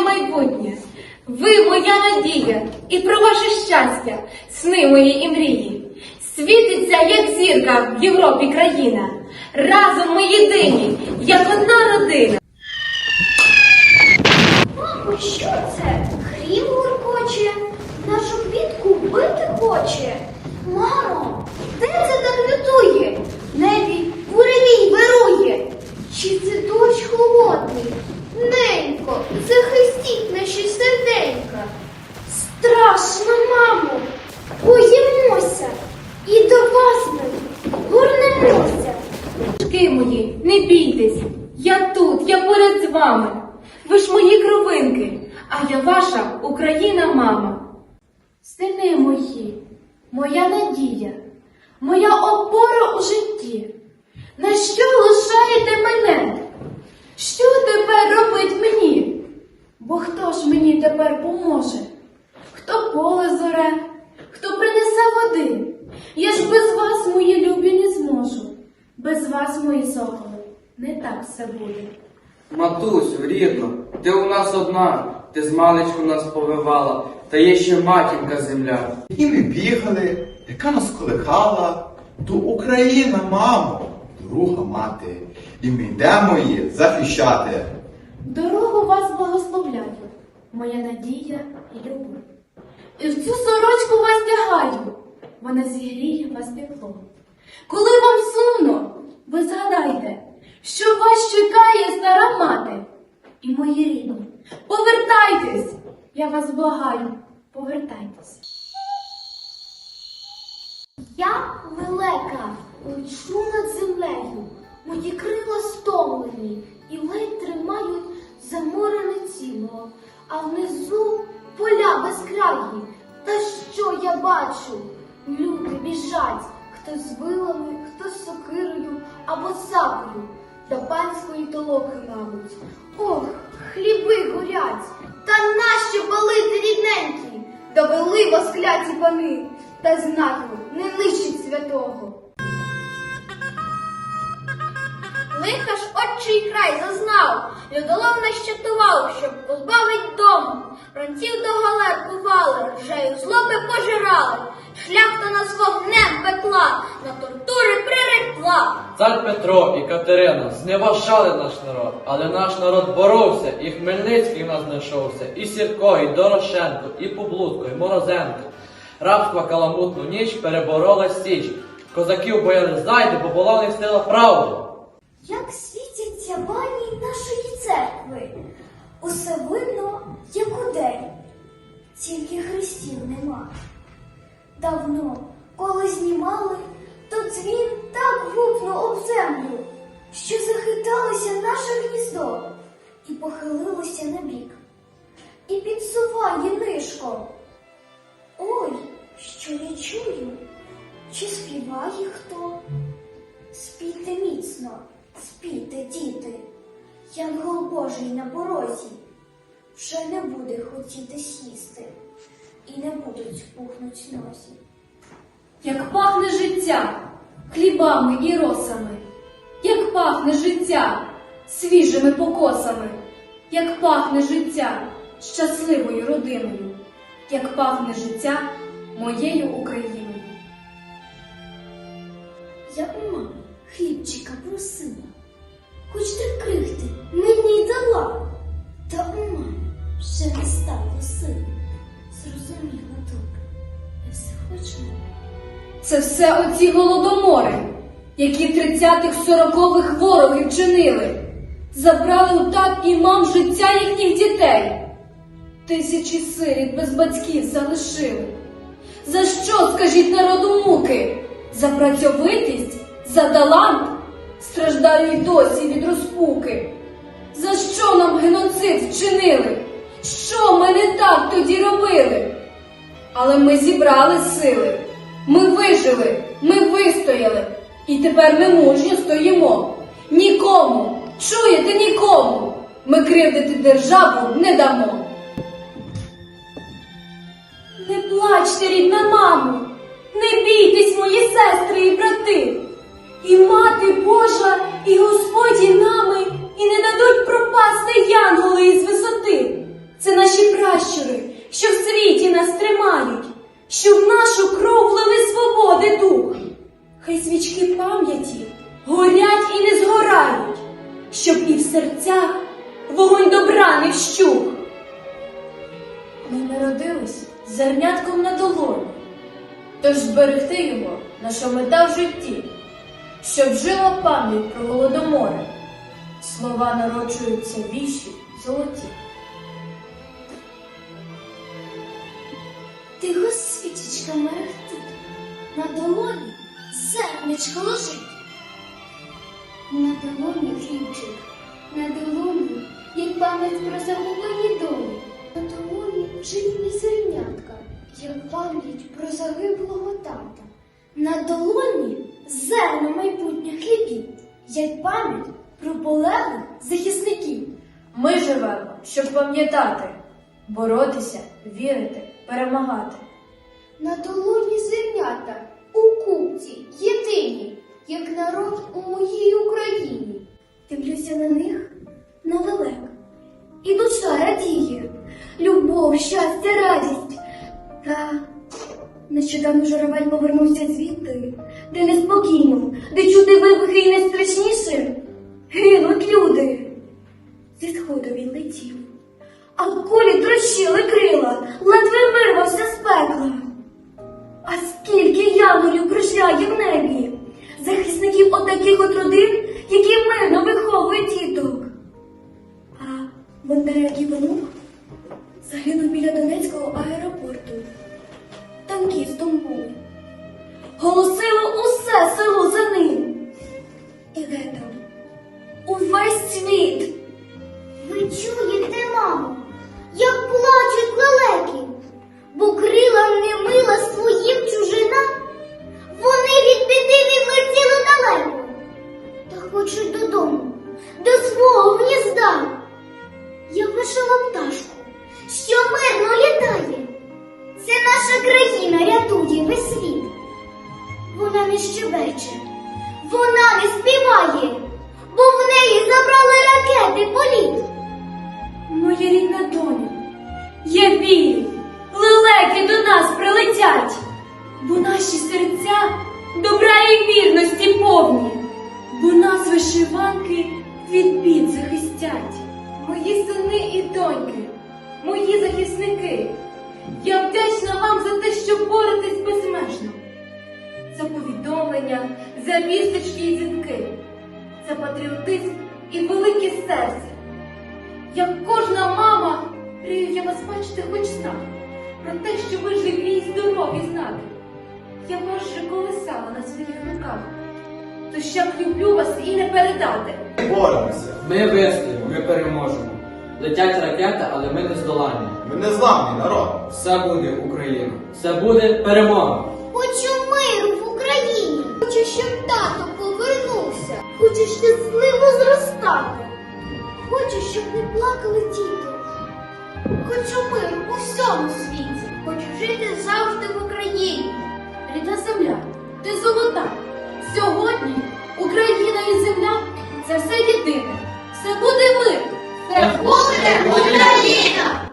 моє майбутнє, ви моя надія, і про ваше щастя, сни мої і мрії. Світиться, як зірка в Європі країна. Разом ми єдині, як одна родина. Мамо, що це? Хрім гуркоче, нашу квітку бити хоче. Мамо, де це так лютує? В небі буревій вирує. Чи це дощ холодний? Ненько, захистіть наші серденька. Страшно, мамо, боїмося. І до вас ми горнемося. Дочки мої, не бійтесь, я тут, я поряд з вами. Ви ж мої кровинки, а я ваша Україна мама. Сини мої, моя надія, моя опора у житті. На що лишаєте мене? Що тепер робить мені? Бо хто ж мені тепер поможе? Хто поле зоре, хто принесе води? Я ж без вас, мої любі, не зможу. Без вас, мої соколи, не так все буде. Матусю, рідно, нас одна, ти з маличку нас повивала, та є ще матінка земля. І ми бігали, яка нас колихала, то Україна, мамо, друга мати, і ми йдемо її захищати. Дорогу вас благословляю, моя надія і любов. І в цю сорочку вас тягаю, вона зігріє вас тепло. Коли вам сумно, ви згадайте, що вас чекає стара мати. І мої рідні, повертайтесь, я вас благаю, повертайтесь. Я лелека, лечу над землею, мої крила стомлені і ледь тримають заморене тіло, а внизу поля безкраї. Та що я бачу? Люди біжать, хто з вилами, хто з сокирою або сапою, до панської толоки, мабуть. Ох, хліби горять, та нащо палити рідненькі? Довели вас кляті пани, та знати не нищить святого. Лиха ж отчий край зазнав, людолов нащатував, щоб позбавить дому. Ранців до галер кували, ржею злоби пожирали, шляхта нас вогнем пекла, на тортури прирекла. Цар Петро і Катерина зневажали наш народ, але наш народ боровся, і Хмельницький в нас знайшовся, і Сірко, і Дорошенко, і Поблудко, і Морозенко. Рабства каламутну ніч переборола січ. Козаків бояли зайди, бо була в них сила правди. Як світяться бані нашої церкви, усе видно, як удень, тільки хрестів нема. Давно, коли знімали, то дзвін так гупнув об землю, що захиталося наше гніздо і похилилося на бік. І підсуває нишком. Ой, що я чую, чи співає хто? Спійте міцно, спійте, діти, Янгол Божий на порозі, вже не буде хотіти сісти, і не будуть пухнуть носі. Як пахне життя хлібами і росами, як пахне життя свіжими покосами, як пахне життя щасливою родиною, як пахне життя моєю Україною. Я у мами хлібчика просила, хоч так крихти мені й дала, та у мами вже не стало сил. Зрозуміла добре, я все хочу. Це все оці голодомори, які 30-х, 40-х вороги вчинили, забрали у тат і мам життя їхніх дітей. Тисячі сиріт без батьків залишили. За що, скажіть народу муки? За працьовитість, за талант страждаю й досі від розпуки. За що нам геноцид вчинили? Що ми не так тоді робили. Але ми зібрали сили, ми вижили, ми вистояли, і тепер ми мужньо стоїмо. Нікому, чуєте, нікому. Ми кривдити державу не дамо. Не плачте, рідна мамо, не бійтесь, мої сестри і брати. І мати Божа, і Господі нами, і не дадуть пропасти янголи із висоти. Це наші пращури, що в світі нас тримають, що в нашу кров влили свободи дух. Хай свічки пам'яті горять і не згорають, щоб і в серцях вогонь добра не вщух. Ми народились зернятком на долоні, тож зберегти його наша мета в житті, щоб жила пам'ять про голодомори, слова народжуються віші золоті. Тихо свічечка мерехтить, на долоні зерничко лежить. На долоні хлібчик, на долоні, як пам'ять про загублені долі. На долоні живі зернятка, як пам'ять про загиблого тата. На долоні зерно майбутніх хлібів, як пам'ять про полеглих захисників. Ми живемо, щоб пам'ятати, боротися, вірити, перемагати. На долоні зернята у купці єдині, як народ у моїй Україні. Дивлюся на них, на лелек, і душа радіє, любов, щастя, радість. Та нещодавно журавель повернувся звідти, де неспокійно, де чути вибухи і найстрашніше гинуть люди. Зі сходу він летів, а кулі трощили крила, ледве вирвався з пекла. А скільки янголів кружляє в небі, захисників отаких от родин, які мирно виховують діток. А Бондаряк світ. Ви чуєте, мамо, як плачуть лелеки, бо крилам не мила своїм чужина. Вони від біди відлетіли далеко, та хочуть додому, до свого гнізда. Я вишила пташку, що мирно літає. Це наша країна рятує весь світ. Вона не щебече, вона не співає, бо в неї забрали ракети політ. Моя рідна доню, я вірю, лелеки до нас прилетять, бо наші серця добра і вірності повні, бо нас вишиванки від бід захистять. Мої сини і доньки, мої захисники, я вдячна вам за те, що боретесь безмежно, за повідомлення, за вісточки і дзвінки, патріотизм і велике серце. Як кожна мама, мрію я вас бачити хоч знак, про те, що ви живі і здорові знати. Я вас же колесала на своїх руках, тож як люблю вас і не передати. Ми Боремося. Ми вистоїмо, ми переможемо. Летять ракети, але ми не здолані. Ми не зламний народ. Все буде Україна. Все буде перемога. Хочу миру в Україні. Хочу, щоб. Хочу щасливо зростати. Хочу, щоб не плакали діти. Хочу миру у всьому світі. Хочу жити завжди в Україні. Рідна земля, ти золота. Сьогодні Україна і земля це все єдине. Все буде мир. Це Буде Україна!